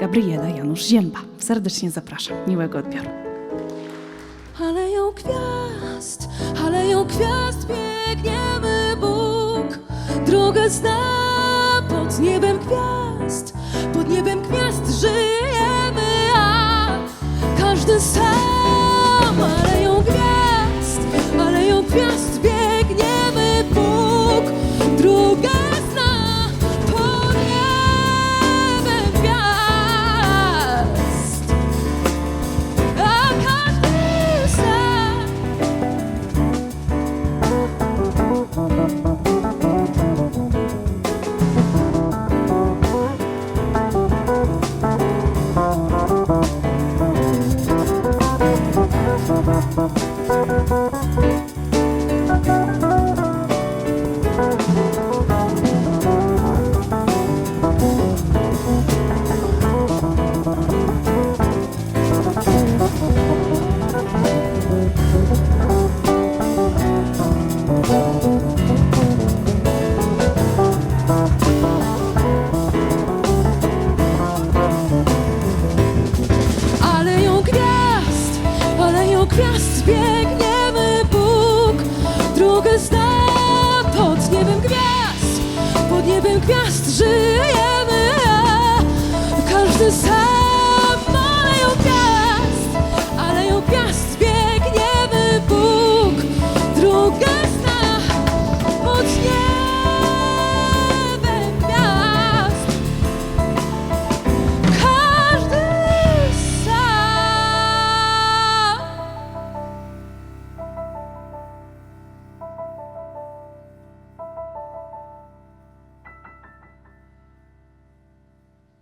Gabriela Janusz-Zięba. Serdecznie zapraszam. Miłego odbioru. Aleją gwiazd, aleją gwiazd biegniemy Bóg. Drogę zna pod niebem gwiazd, pod niebem gwiazd żyjemy, a każdy sam. Aleją gwiazd, aleją gwiazd biegniemy Aleją niebem gwiazd żyjemy Każdy sam